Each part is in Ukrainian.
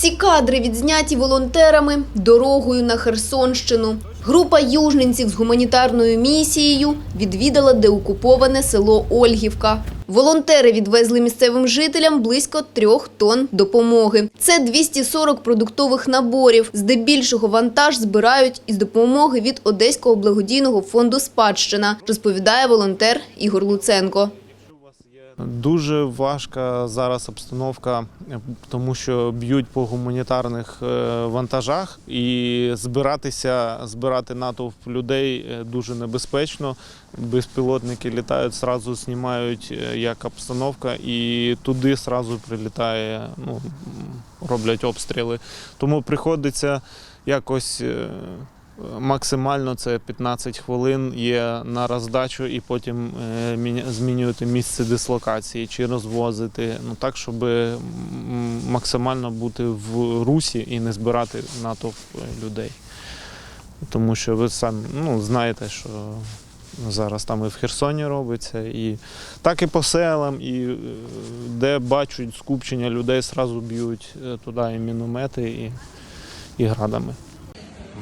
Ці кадри відзняті волонтерами дорогою на Херсонщину. Група южненців з гуманітарною місією відвідала деокуповане село Ольгівка. Волонтери відвезли місцевим жителям близько трьох тонн допомоги. Це 240 продуктових наборів. Здебільшого вантаж збирають із допомоги від Одеського благодійного фонду «Спадщина», розповідає волонтер Ігор Луценко. Дуже важка зараз обстановка, е, тому що б'ють по гуманітарних е, вантажах, і збиратися, збирати натовп людей е, дуже небезпечно. Безпілотники літають, зразу знімають як обстановка, і туди зразу прилітає, ну, роблять обстріли. Тому приходиться якось. Максимально це 15 хвилин є на роздачу і потім е, змінювати місце дислокації чи розвозити. Ну так, щоб максимально бути в русі і не збирати натовп е, людей. Тому що ви самі ну, знаєте, що зараз там і в Херсоні робиться, і так і по селам, і е, де бачать скупчення людей, зразу б'ють туди і міномети, і, і градами.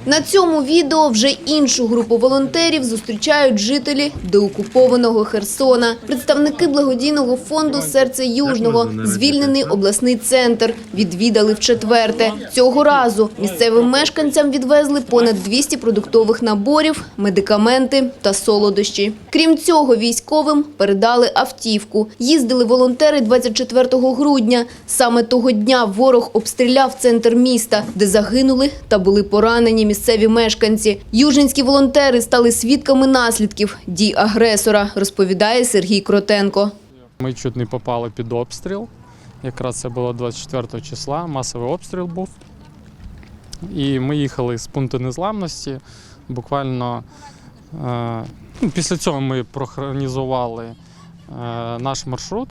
На цьому відео вже іншу групу волонтерів зустрічають жителі деокупованого Херсона. Представники благодійного фонду «Серце Южного» звільнений обласний центр відвідали вчетверте. Цього разу місцевим мешканцям відвезли понад 200 продуктових наборів, медикаменти та солодощі. Крім цього, військовим передали автівку. Їздили волонтери 24 грудня. Саме того дня ворог обстріляв центр міста, де загинули та були поранені місцеві мешканці. Южинські волонтери стали свідками наслідків дій агресора, розповідає Сергій Кротенко. Ми чуть не попали під обстріл. Якраз це було 24 числа, масовий обстріл був. І ми їхали з пункту незламності. Буквально е, ну, після цього ми прохронізували е, наш маршрут.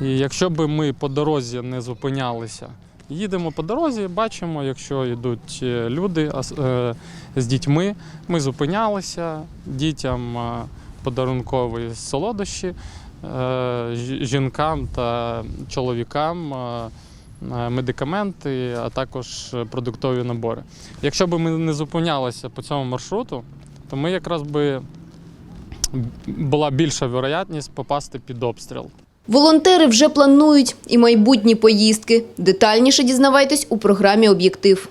І якщо б ми по дорозі не зупинялися, їдемо по дорозі, бачимо, якщо йдуть е, люди е, з дітьми, ми зупинялися дітям е, подарункові солодощі, жінкам та чоловікам медикаменти, а також продуктові набори. Якщо б ми не зупинялися по цьому маршруту, то ми якраз би була більша вероятність попасти під обстріл. Волонтери вже планують і майбутні поїздки. Детальніше дізнавайтесь у програмі «Об'єктив».